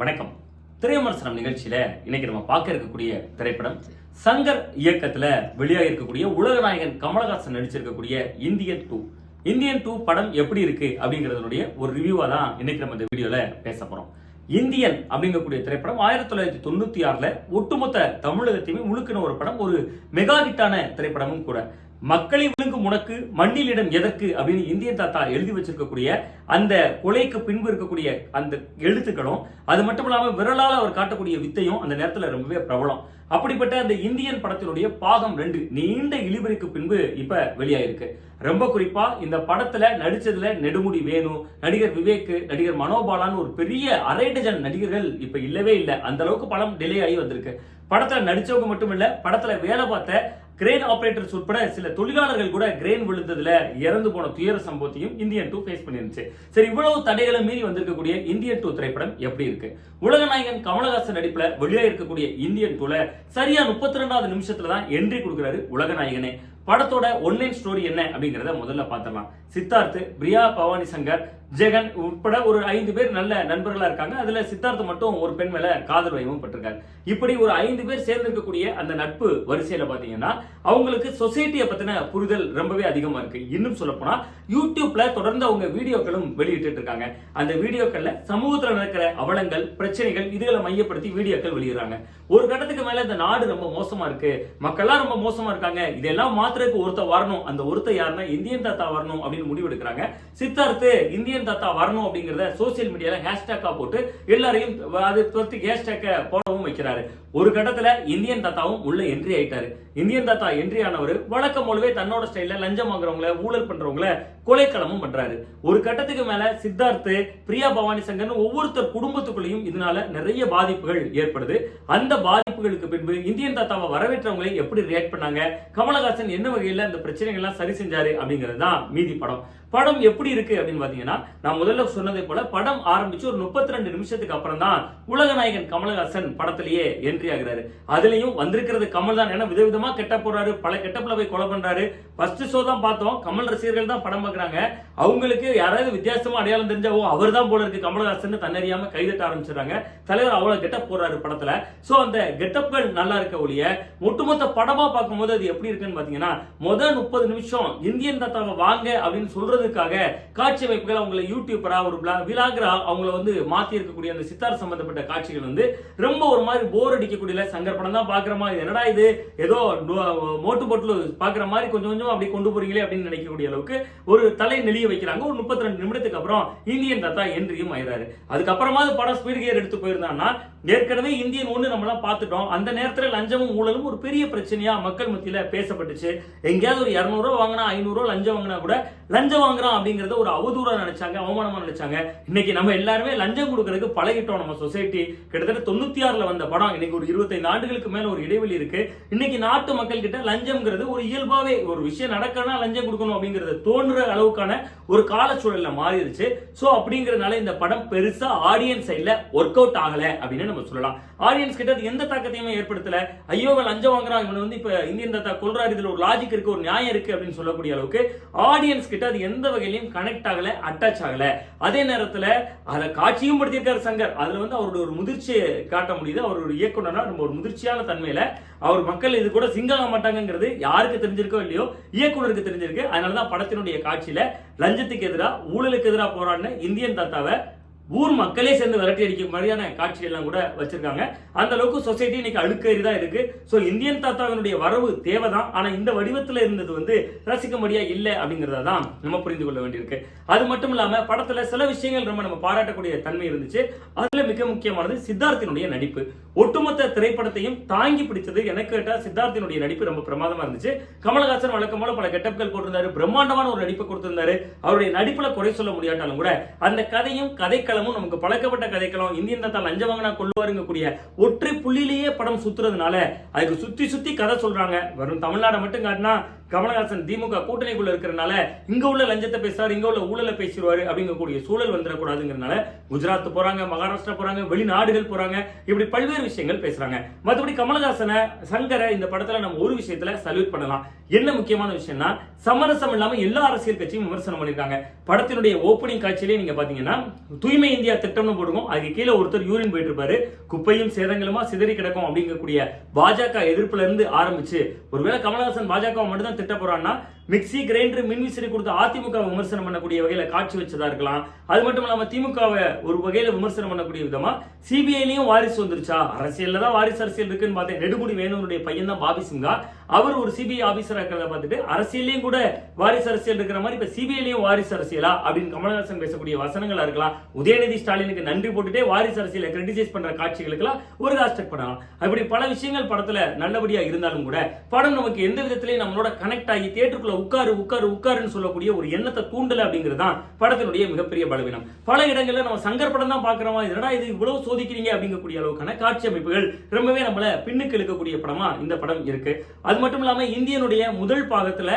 வணக்கம். திரைவிமர்சனம் நிகழ்ச்சியில இன்னைக்கு நம்ம பார்க்க இருக்கக்கூடிய திரைப்படம் சங்கர் இயக்கத்துல வெளியாக இருக்கக்கூடிய உலகநாயகன் கமலஹாசன் நடிச்சிருக்கக்கூடிய இந்தியன் டூ. இந்தியன் டூ படம் எப்படி இருக்கு அப்படிங்கறதனுடைய ஒரு ரிவ்யூவா தான் இன்னைக்கு நம்ம இந்த வீடியோல பேச போறோம். இந்தியன் அப்படிங்கக்கூடிய திரைப்படம் ஆயிரத்தி தொள்ளாயிரத்தி தொண்ணூத்தி ஆறுல ஒட்டுமொத்த தமிழகத்தையுமே முழுக்கின ஒரு படம் ஒரு மெகா ஹிட்டான திரைப்படமும் கூட. மக்களை விழுங்கும் உனக்கு மண்ணிலிடம் எதற்கு அப்படின்னு இந்தியன் தாத்தா எழுதி வச்சிருக்கக்கூடிய அந்த கொலைக்கு பின்பு இருக்கக்கூடிய அந்த எழுத்துக்களும் அது மட்டும் இல்லாமல் விரலால் அவர் காட்டக்கூடிய வித்தையும் அந்த நேரத்தில் ரொம்பவே பிரபலம். அப்படிப்பட்ட அந்த இந்தியன் படத்தினுடைய பாகம் ரெண்டு நீண்ட இழிபறிக்கு பின்பு இப்ப வெளியாயிருக்கு. ரொம்ப குறிப்பா இந்த படத்துல நடிச்சதுல நெடுமுடி வேணு நடிகர் விவேக் நடிகர் மனோபாலான்னு ஒரு பெரிய அரை டஜன் நடிகர்கள் இப்ப இல்லவே இல்லை. அந்த அளவுக்கு படம் டிலே ஆகி வந்திருக்கு. படத்துல நடிச்சவங்க மட்டும் இல்ல படத்துல வேலை பார்த்த கிரேன் ஆபரேட்டர்ஸ் உட்பட சில தொழிலாளர்கள் கூட கிரேன் விழுந்ததுல இறந்து போன துயர சம்பவத்தையும் இந்தியன் டூ ஃபேஸ் பண்ணிருந்துச்சு. சரி இவ்வளவு தடைகளை மீறி வந்திருக்கக்கூடிய இந்தியன் டூ திரைப்படம் எப்படி இருக்கு? உலகநாயகன் கமலஹாசன் நடிப்புல வெளியாக இருக்கக்கூடிய இந்தியன் டூல சரியா முப்பத்தி ரெண்டாவது நிமிஷத்துல தான் என்ட்ரி கொடுக்குறாரு உலகநாயகனே படத்தோட ஒன்லைன் ஸ்டோரி என்ன அப்படிங்கறத முதல்ல பார்த்தலாம் சித்தார்த்து பிரியா பவானி சங்கர் ஜெகன் உட்பட ஒரு ஐந்து பேர் நல்ல நண்பர்களா இருக்காங்க. அதுல சித்தார்த்த மட்டும் ஒரு பெண் மேல காதல் வயமும் பட்டிருக்காரு. இப்படி ஒரு ஐந்து பேர் சேர்ந்திருக்கக்கூடிய அந்த நட்பு வரிசையில பாத்தீங்கன்னா அவங்களுக்கு சொசைட்டியை பத்தின புரிதல் ரொம்பவே அதிகமா இருக்கு. இன்னும் சொல்ல போனா யூடியூப்ல தொடர்ந்து அவங்க வீடியோக்களும் வெளியிட்டு இருக்காங்க. அந்த வீடியோக்கள்ல சமூகத்துல நடக்கிற அவலங்கள் பிரச்சனைகள் இதுகளை மையப்படுத்தி வீடியோக்கள் வெளியிடுறாங்க. ஒரு கட்டத்துக்கு மேல இந்த நாடு ரொம்ப மோசமா இருக்கு. மக்கள்லாம் ரொம்ப மோசமா இருக்காங்க. இதெல்லாம் மாத்திரக்கு ஒருத்த வரணும். அந்த ஒருத்த யாருன்னா இந்தியன் தாத்தா வரணும் அப்படின்னு முடிவெடுக்கிறாங்க. சித்தார்த்து இந்தியன் தாத்தா வரணும் அப்படிங்கறத சோசியல் மீடியால ஹேஷ்டேக்கா போட்டு எல்லாரையும் அது தொத்து ஹேஷ்டேக்க போடவும் வைக்கிறாரு. ஒரு கட்டத்துல இந்தியன் தாத்தாவும் உள்ள என்ட்ரி ஆயிட்டாரு. இந்தியன் தாத்தா என்ட்ரி ஆனவர் வழக்கம் போலவே தன்னோட ஸ்டைல்ல லஞ்சம் வாங்குறவங்கள ஊழல் பண்றவங்கள கொலைக்களமும் பண்றாரு. ஒரு கட்டத்துக்கு மேல சித்தார்த்து பிரியா பவானி சங்கர்னு ஒவ்வொருத்தர் குடும்பத்துக்குள்ளேயும் இதனால நிறைய பாதிப்புகள் ஏற்படுது. அந்த பாதிப்புகளுக்கு பின்பு இந்தியன் தாத்தாவை வரவேற்றவங்களை எப்படி ரியாக்ட் பண்ணாங்க? கமலஹாசன் என்ன வகையில அந்த பிரச்சனைகள்லாம் சரி செஞ்சாரு அப்படிங்கிறது தான் மீதி படம். படம் எப்படி இருக்கு அப்படின்னு பாத்தீங்கன்னா நான் முதல்ல சொன்னதை போல படம் ஆரம்பிச்சு ஒரு முப்பத்தி ரெண்டு நிமிஷத்துக்கு அப்புறம் தான் உலகநாயகன் கமலஹாசன் படத்திலேயே என்ட்ரி ஆகுறாரு. அதுலயும் வந்திருக்கிறது கமல் தான். ஏன்னா விதவிதமா கெட்ட போறாரு பல கெட்டப்புல போய் கொலை பண்றாரு. ஃபர்ஸ்ட் ஷோ தான் பார்த்தோம். கமல் ரசிகர்கள் தான் படம் பார்க்கறாங்க. அவங்களுக்கு யாராவது வித்தியாசமா அடையாளம் தெரிஞ்சா ஓ அவர் தான் போல இருக்கு. கமலஹாசன் தன்னறியாம கைதட்ட ஆரம்பிச்சிடுறாங்க. தலைவர் அவ்வளவு கெட்டப் போறாரு படத்துல. சோ அந்த கெட்டப்கள் நல்லா இருக்க ஒழிய ஒட்டுமொத்த படமா பார்க்கும்போது அது எப்படி இருக்குன்னு பாத்தீங்கன்னா முதல் முப்பது நிமிஷம் இந்தியன் தாத்தாவை வாங்க அப்படின்னு சொல்றதுக்காக காட்சி அமைப்புகள் அவங்களை யூடியூபரா ஒரு விலாகரா அவங்களை வந்து மாத்தி இருக்கக்கூடிய அந்த சித்தார் சம்பந்தப்பட்ட காட்சிகள் வந்து ரொம்ப ஒரு மாதிரி போர் வைக்கக்கூடிய சங்கர் படம் தான் பாக்குற மாதிரி. என்னடா இது? ஏதோ மோட்டு போட்டு பாக்குற மாதிரி கொஞ்சம் கொஞ்சம் அப்படி கொண்டு போறீங்களே அப்படின்னு நினைக்கக்கூடிய அளவுக்கு ஒரு தலை நெளிய வைக்கிறாங்க. ஒரு முப்பத்தி ரெண்டு நிமிடத்துக்கு அப்புறம் இந்தியன் தாத்தா என்றியும் ஆயிடுறாரு அதுக்கப்புறமா படம் ஸ்பீட் கியர் எடுத்து போயிருந்தான்னா ஏற்கனவே இந்தியன் ஒண்ணு நம்ம எல்லாம் பார்த்துட்டோம். அந்த நேரத்துல லஞ்சமும் ஊழலும் ஒரு பெரிய பிரச்சனையா மக்கள் மத்தியில பேசப்பட்டுச்சு. எங்கேயாவது ஒரு இருநூறு வாங்கினா ஐநூறு லஞ்சம் வாங்கினா கூட லஞ்சம் வாங்குறான் அப்படிங்கறத ஒரு அவதூறா நினைச்சாங்க அவமானமா நினைச்சாங்க. இன்னைக்கு நம்ம எல்லாருமே லஞ்சம் கொடுக்கறதுக்கு பழகிட்டோம் நம்ம சொசைட்டி. கிட்டத்தட்ட தொண்ணூத்தி ஆறுல வந்த படம் இன்னைக்கு ஒரு இருபத்தைந்து ஆண்டுகளுக்கு மேல ஒரு இடைவெளி இருக்கு. இன்னைக்கு நாட்டு மக்கள் கிட்ட லஞ்சம்ங்கிறது ஒரு இயல்பாவே ஒரு விஷயம் நடக்கணும்னா லஞ்சம் கொடுக்கணும் அப்படிங்கறது தோன்ற அளவுக்கான ஒரு கால சூழல்ல மாறிடுச்சு. சோ அப்படிங்கறதுனால இந்த படம் பெருசா ஆடியன்ஸ் சைட்ல ஒர்க் அவுட் ஆகல அப்படின்னு நம்ம சொல்லலாம். ஆடியன்ஸ் கிட்ட அது எந்த தாக்கத்தையுமே ஏற்படுத்தல. ஐயோ லஞ்சம் வாங்குறான். இவனை வந்து இப்ப இந்தியன் தாத்தா கொள்றாரு இதுல ஒரு லாஜிக் இருக்கு ஒரு நியாயம் இருக்கு அப்படின்னு சொல்லக்கூடிய அளவுக்கு ஆடியன்ஸ் கிட்ட அது எந்த வகையிலையும் கனெக்ட் ஆகல அட்டாச் ஆகல. அதே நேரத்துல அதை காட்சியும் படுத்தியிருக்காரு சங்கர். அதுல வந்து அவருடைய ஒரு முதிர்ச்சியை காட்ட முடியுது. அவர் ஒரு இயக்குனரா ஒரு முதிர்ச்சியான தன்மையில அவர் மக்கள் இது கூட சிங்காக மாட்டாங்கிறது யாருக்கு தெரிஞ்சிருக்கோ இல்லையோ இயக்குனருக்கு தெரிஞ்சிருக்கு. அதனாலதான் படத்தினுடைய காட்சியில லஞ்சத்துக்கு எதிராக ஊழலுக்கு எதிராக போராடின இந்தியன் தாத்தாவை ஊர் மக்களே சேர்ந்து விரட்டி அடிக்க மாதிரியான காட்சிகள்லாம் கூட வச்சிருக்காங்க. அந்த அளவுக்கு சொசைட்டி இன்னைக்கு அழுக்கேறி தான் இருக்கு. ஸோ இந்தியன் தாத்தாவினுடைய வரவு தேவைதான். ஆனா இந்த வடிவத்துல இருந்தது வந்து ரசிக்கும்படியா இல்லை அப்படிங்கறத தான் நம்ம புரிந்து கொள்ள வேண்டியிருக்கு. அது மட்டும் இல்லாம படத்துல சில விஷயங்கள் ரொம்ப நம்ம பாராட்டக்கூடிய தன்மை இருந்துச்சு. அதுல மிக முக்கியமானது சித்தார்த்தினுடைய நடிப்பு. ஒட்டுமொத்த திரைப்படத்தையும் தாங்கி பிடிச்சது எனக்கு கேட்டால் சித்தார்த்தினுடைய நடிப்பு ரொம்ப பிரமாதமா இருந்துச்சு. கமலஹாசன் வழக்கம் போல பல கெட்டப்கள் போட்டிருந்தாரு. பிரம்மாண்டமான ஒரு நடிப்பை கொடுத்திருந்தாரு. அவருடைய நடிப்புல குறை சொல்ல முடியாட்டாலும் கூட அந்த கதையும் கதைக்களமும் நமக்கு பழக்கப்பட்ட கதைக்களம் இந்தியன் தாத்தா லஞ்சம் வாங்கினா கொள்வாருங்க கூடிய ஒற்றை புள்ளிலேயே படம் சுத்துறதுனால அதுக்கு சுத்தி சுத்தி கதை சொல்றாங்க. வரும் தமிழ்நாடை மட்டும் காட்டினா கமலஹாசன் திமுக கூட்டணிக்குள்ள இருக்கிறனால இங்க உள்ள லஞ்சத்தை பேசுறாரு இங்க உள்ள ஊழலை பேசிடுவாரு அப்படிங்கக்கூடிய சூழல் வந்துடக்கூடாதுங்கிறனால குஜராத் போறாங்க மகாராஷ்டிரா போறாங்க வெளிநாடுகள் போறாங்க இப்படி பல்வேறு விஷயங்கள் பேசுறாங்க. மற்றபடி கமலஹாசனை சங்கரை இந்த படத்துல நம்ம ஒரு விஷயத்துல சல்யூட் பண்ணலாம். என்ன முக்கியமான விஷயம்னா சமரசம் இல்லாம எல்லா அரசியல் கட்சியும் விமர்சனம் பண்ணிருக்காங்க படத்தினுடைய ஓப்பனிங் காட்சியிலே நீங்க பாத்தீங்கன்னா தூய்மை இந்தியா திட்டம்னு போடுவோம் அதுக்கு கீழே ஒருத்தர் யூரின் போயிட்டு இருப்பாரு குப்பையும் சேதங்களுமா சிதறி கிடக்கும் அப்படிங்கக்கூடிய பாஜக எதிர்ப்புல இருந்து ஆரம்பிச்சு ஒருவேளை கமலஹாசன் பாஜக மட்டும்தான் திட்ட போறான்னா மிக்சி கிரைண்டர் மின்விசிறி கொடுத்து அதிமுக விமர்சனம் பண்ணக்கூடிய வகையில காட்சி வச்சதா இருக்கலாம். அது மட்டும் இல்லாம திமுகவை ஒரு வகையில விமர்சனம் பண்ணக்கூடிய விதமா சிபிஐலயும் வாரிசு வந்துருச்சா? அரசியல்ல தான் வாரிசு அரசியல் இருக்குன்னு பார்த்தேன். நெடுமுடி வேணுனுடைய பையன் தான் பாபி சிங்கா அவர் ஒரு சிபிஐ ஆபீசரா இருக்கிறத பார்த்துட்டு அரசியலையும் கூட வாரிசு அரசியல் இருக்கிற மாதிரி இப்ப சிபிஐலையும் வாரிசு அரசியலா அப்படின்னு கமலஹாசன் பேசக்கூடிய வசனங்களா இருக்கலாம். உதயநிதி ஸ்டாலினுக்கு நன்றி போட்டுட்டே வாரிசு அரசியலை கிரிட்டிசைஸ் பண்ற காட்சிகளுக்கெல்லாம் ஒரு ஹாஸ்டக் பண்ணலாம். அப்படி பல விஷயங்கள் படத்துல நல்லபடியா இருந்தாலும் கூட படம் நமக்கு எந்த விதத்திலையும் நம்மளோட கனெக்ட் ஆகி தேட்டருக்குள்ள உட்காரு உட்காரு உட்காருன்னு சொல்லக்கூடிய ஒரு எண்ணத்தை தூண்டல அப்படிங்கிறது தான் படத்தினுடைய மிகப்பெரிய பலவீனம். பல இடங்களில் நம்ம சங்கர் படம் தான் பாக்குறோமா இதடா இது இவ்வளவு சோதிக்கிறீங்க அப்படிங்கக்கூடிய அளவுக்கான காட்சி அமைப்புகள் ரொம்பவே நம்மள பின்னுக்கு இழுக்கக்கூடிய படமா இந்த படம் இருக்கு. அது மட்டும் இல்லாமல் இந்தியனுடைய முதல் பாகத்தில்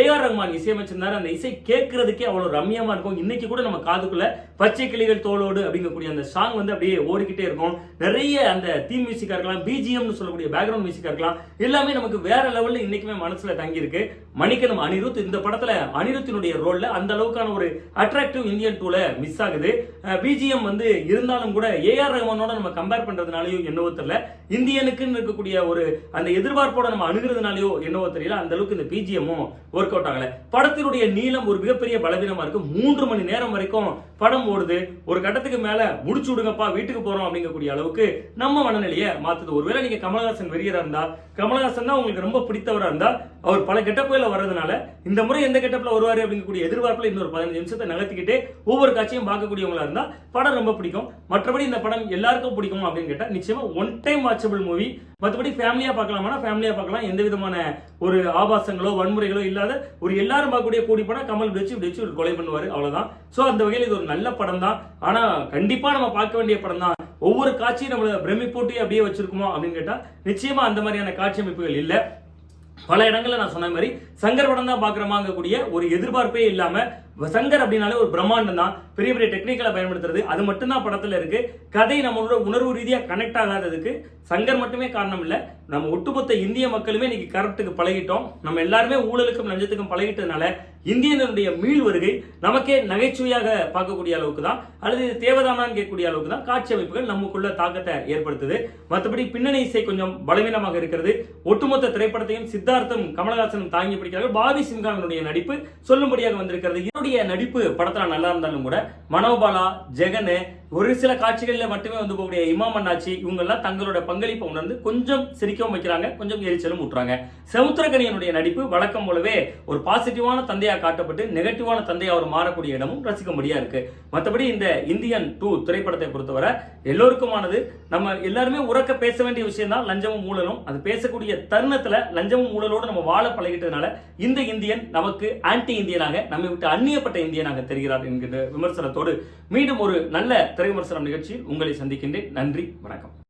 ஏஆர் ரஹ்மான் இசையமைச்சிருந்தார். அந்த இசை கேட்கறதுக்கே அவ்வளோ ரம்யமாக இருக்கும். இன்னைக்கு கூட நம்ம காதுக்குள்ள பச்சை கிளிகள் தோளோடு அப்படிங்கக்கூடிய அந்த சாங் வந்து அப்படியே ஓடிக்கிட்டே இருக்கும். நிறைய அந்த தீம் மியூசிக்காக இருக்கலாம் பிஜிஎம்னு சொல்லக்கூடிய பேக்ரவுண்ட் மியூசிக்காக இருக்கலாம் எல்லாமே நமக்கு வேற லெவலில் இன்னைக்குமே மனசில் தங்கியிருக்கு. மணிக்கணும் அனிருத் இந்த படத்தில் அனிருத்தினுடைய ரோலில் அந்த அளவுக்கான ஒரு அட்ராக்டிவ் இந்தியன் டூல மிஸ் ஆகுது. பிஜிஎம் வந்து இருந்தாலும் கூட ஏஆர் ரஹ்மானோட நம்ம கம்பேர் பண்ணுறதுனாலையும் என்னவோ தெரியல. இந்தியனுக்குன்னு இருக்கக்கூடிய ஒரு அந்த எதிர்பார்ப்போட நம்ம அணுகிறதுனாலயோ என்னவோ தெரியல. அந்த அளவுக்கு இந்த பிஜிஎம்மும் ஒர்க் அவுட் ஆகலை. படத்தினுடைய நீளம் ஒரு மிகப்பெரிய பலவீனமாக இருக்கும் மூன்று மணி நேரம் வரைக்கும் படம் ஓடுது. ஒரு கட்டத்துக்கு மேல முடிச்சு விடுங்கப்பா வீட்டுக்கு போறோம் அப்படிங்கக்கூடிய அளவுக்கு நம்ம மனநிலையை மாத்துது. ஒருவேளை நீங்க கமலஹாசன் வெறியராக இருந்தா கமலஹாசன் தான் உங்களுக்கு ரொம்ப பிடித்தவரா இருந்தா அவர் பல கெட்டப்புல வர்றதுனால இந்த முறை எந்த கெட்டப்பில் வருவார் அப்படிங்கக்கூடிய எதிர்பார்ப்பில் இன்னொரு பதினஞ்சு நிமிஷத்தை நகர்த்திக்கிட்டே ஒவ்வொரு காட்சியும் பார்க்கக்கூடியவங்களா இருந்தா படம் ரொம்ப பிடிக்கும். மற்றபடி இந்த படம் எல்லாருக்கும் பிடிக்கும் அப்படின்னு கேட்டால் நிச்சயமா ஒன் டைம் வாட்சபிள் மூவி மற்றபடி ஃபேமிலியாக பார்க்கலாமா ஃபேமிலியா பார்க்கலாம். எந்த விதமான ஒரு ஆபாசங்களோ வன்முறைகளோ இல்லை இல்லாத ஒரு எல்லாரும் பார்க்கக்கூடிய கூடி படம் கமல் இப்படி வச்சு இப்படி வச்சு ஒரு கொலை பண்ணுவார். அவ்வளோதான் ஸோ அந்த வகையில் இது ஒரு நல்ல படம் தான் ஆனா கண்டிப்பா நம்ம பார்க்க வேண்டிய படம் தான் ஒவ்வொரு காட்சியும் நம்மளை பிரமிப்போட்டி அப்படியே வச்சிருக்குமோ அப்படின்னு கேட்டா நிச்சயமா அந்த மாதிரியான காட்சி அமைப்புகள் இல்ல. பல இடங்களில் நான் சொன்ன மாதிரி சங்கர் படம் தான் பார்க்குறமாங்கக்கூடிய ஒரு எதிர்பார்ப்பே இல்லாம சங்கர் அப்படின்னாலே ஒரு பிரம்மாண்டம் தான். பெரிய பெரிய டெக்னிக்கலை பயன்படுத்துறது. அது மட்டும்தான் படத்துல இருக்கு. கதை நம்மளோட உணர்வு ரீதியாக கனெக்ட் ஆகாததுக்கு சங்கர் மட்டுமே காரணம் இல்ல. நம்ம ஒட்டுமொத்த இந்திய மக்களுமே இன்னைக்கு கரெக்டுக்கு பழகிட்டோம். நம்ம எல்லாருமே ஊழலுக்கும் லஞ்சத்துக்கும் பழகிட்டதுனால இந்தியனுடைய மீள் வருகை நமக்கே நகைச்சுவையாக பார்க்கக்கூடிய அளவுக்கு தான் அல்லது இது தேவைதானான்னு கேட்கக்கூடிய அளவுக்கு தான் காட்சி அமைப்புகள் நமக்குள்ள தாக்கத்தை ஏற்படுத்துது. மற்றபடி பின்னணி இசை கொஞ்சம் பலவீனமாக இருக்கிறது. ஒட்டுமொத்த திரைப்படத்தையும் சித்தார்த்தம் கமலஹாசனும் தாங்கி பிடிக்கிறார்கள். பாபி சிங்காவினுடைய நடிப்பு சொல்லும்படியாக வந்திருக்கிறது. என்னுடைய நடிப்பு படத்தில் நல்லா இருந்தாலும் கூட மனோபாலா ஜெகன் ஒரு சில காட்சிகளில் மட்டுமே வந்து போகக்கூடிய இமாம் அண்ணாச்சி இவங்கெல்லாம் தங்களோட பங்களிப்பை உணர்ந்து கொஞ்சம் சிரிக்கவும் வைக்கிறாங்க கொஞ்சம் எரிச்சலும் ஊட்டுறாங்க. சமுத்திரகனியனுடைய நடிப்பு வழக்கம் போலவே ஒரு பாசிட்டிவான தந்தையாக காட்டப்பட்டு நெகட்டிவான தந்தையாக அவர் மாறக்கூடிய இடமும் ரசிக்கும்படியா இருக்கு. மற்றபடி இந்த இந்தியன் டூ திரைப்படத்தை பொறுத்தவரை எல்லோருக்குமானது நம்ம எல்லாருமே உறக்க பேச வேண்டிய விஷயம் தான் லஞ்சமும் ஊழலும். அது பேசக்கூடிய தருணத்தில் லஞ்சமும் ஊழலோடு நம்ம வாழ பழகிட்டதுனால இந்த இந்தியன் நமக்கு ஆன்டி இந்தியனாக நம்மை விட்டு அந்நியப்பட்ட இந்தியனாக தெரிகிறார் என்கிற விமர்சனத்தோடு மீண்டும் ஒரு நல்ல திரை நிகழ்ச்சியில் உங்களை சந்திக்கின்றேன். நன்றி வணக்கம்.